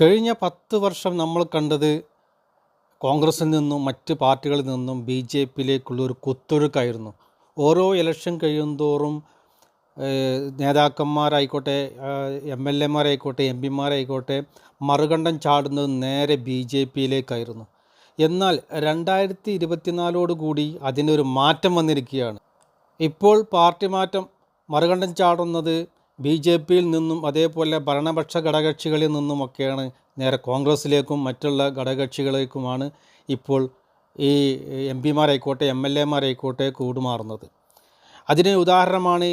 കഴിഞ്ഞ പത്ത് വർഷം നമ്മൾ കണ്ടത് കോൺഗ്രസിൽ നിന്നും മറ്റ് പാർട്ടികളിൽ നിന്നും ബി ജെ പിയിലേക്കുള്ള ഒരു കുത്തൊഴുക്കായിരുന്നു. ഓരോ ഇലക്ഷൻ കഴിയുന്തോറും നേതാക്കന്മാരായിക്കോട്ടെ എം എൽ എമാരായിക്കോട്ടെ എം പിമാരായിക്കോട്ടെ മറുകണ്ഠം ചാടുന്നത് നേരെ ബി ജെ പിയിലേക്കായിരുന്നു. എന്നാൽ രണ്ടായിരത്തി ഇരുപത്തിനാലോടുകൂടി അതിനൊരു മാറ്റം വന്നിരിക്കുകയാണ്. ഇപ്പോൾ പാർട്ടി മാറ്റം മറുകണ്ഠം ചാടുന്നത് ബി ജെ പിയിൽ നിന്നും അതേപോലെ ഭരണപക്ഷ ഘടകകക്ഷികളിൽ നിന്നുമൊക്കെയാണ് നേരെ കോൺഗ്രസ്സിലേക്കും മറ്റുള്ള ഘടകകക്ഷികളേക്കുമാണ് ഇപ്പോൾ ഈ എം പിമാരായിക്കോട്ടെ എം എൽ എമാരായിക്കോട്ടെ കൂടുമാറുന്നത്. അതിന് ഉദാഹരണമാണ്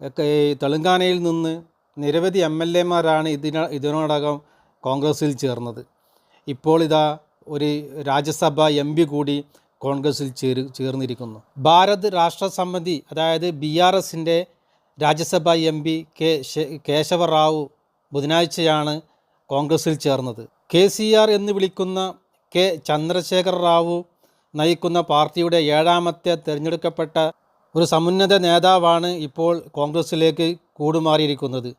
തെലുങ്കാനയിൽ തെലങ്കാനയിൽ നിന്ന് നിരവധി എം എൽ എമാരാണ് ഇതിന ഇതിനോടകം കോൺഗ്രസ്സിൽ ചേർന്നത്. ഇപ്പോൾ ഇതാ ഒരു രാജ്യസഭ എം പി കൂടി കോൺഗ്രസ്സിൽ ചേർ ചേർന്നിരിക്കുന്നു. ഭാരത് രാഷ്ട്ര സമിതി അതായത് ബി ആർ എസിന്റെ Rajyasabha M P K Keshavarao ബുധനാഴ്ചയാണ് കോൺഗ്രസിൽ ചേർന്നത്. കെ സി ആർ എന്ന് വിളിക്കുന്ന കെ ചന്ദ്രശേഖർ റാവു നയിക്കുന്ന പാർട്ടിയുടെ ഏഴാമത്തെ തിരഞ്ഞെടുക്കപ്പെട്ട ഒരു സമുന്നത നേതാവാണ് ഇപ്പോൾ കോൺഗ്രസ്സിലേക്ക് കൂടുമാറിയിരിക്കുന്നത്.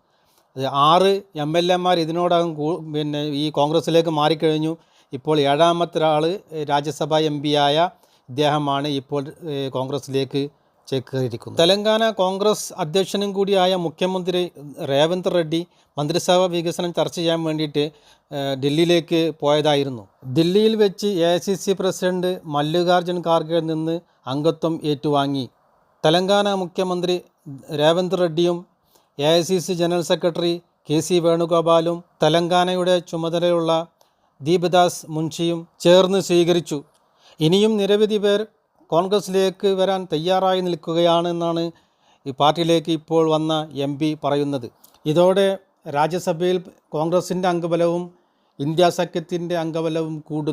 ആറ് എം എൽ എമാർ ഇതിനോടകം പിന്നെ ഈ കോൺഗ്രസ്സിലേക്ക് മാറിക്കഴിഞ്ഞു. ഇപ്പോൾ ഏഴാമത്തെ ആൾ രാജ്യസഭാ എം പിയായ ഇദ്ദേഹമാണ് ഇപ്പോൾ കോൺഗ്രസ്സിലേക്ക് ചേക്കേറിയിരിക്കുന്നത് തെലങ്കാന കോൺഗ്രസ് അധ്യക്ഷനും കൂടിയായ മുഖ്യമന്ത്രി രേവന്ത് റെഡ്ഡി മന്ത്രിസഭാ വികസനം ചർച്ച ചെയ്യാൻ വേണ്ടിയിട്ട് ഡൽഹിയിലേക്ക് പോയതായിരുന്നു. ദില്ലിയിൽ വെച്ച് എ പ്രസിഡന്റ് മല്ലികാർജുൻ ഖാർഗെയിൽ നിന്ന് അംഗത്വം ഏറ്റുവാങ്ങി. തെലങ്കാന മുഖ്യമന്ത്രി Revanth റെഡ്ഡിയും A general secretary K C വേണുഗോപാലും തെലങ്കാനയുടെ ചുമതലയുള്ള ദീപദാസ് മുൻഷിയും ചേർന്ന് സ്വീകരിച്ചു. ഇനിയും നിരവധി പേർ കോൺഗ്രസിലേക്ക് വരാൻ തയ്യാറായി നിൽക്കുകയാണ് എന്നാണ് ഈ പാർട്ടിയിലേക്ക് ഇപ്പോൾ വന്ന എം പി പറയുന്നത്. ഇതോടെ രാജ്യസഭയിൽ കോൺഗ്രസിന്റെ അംഗബലവും ഇന്ത്യ സഖ്യത്തിന്റെ അംഗബലവും കൂടുക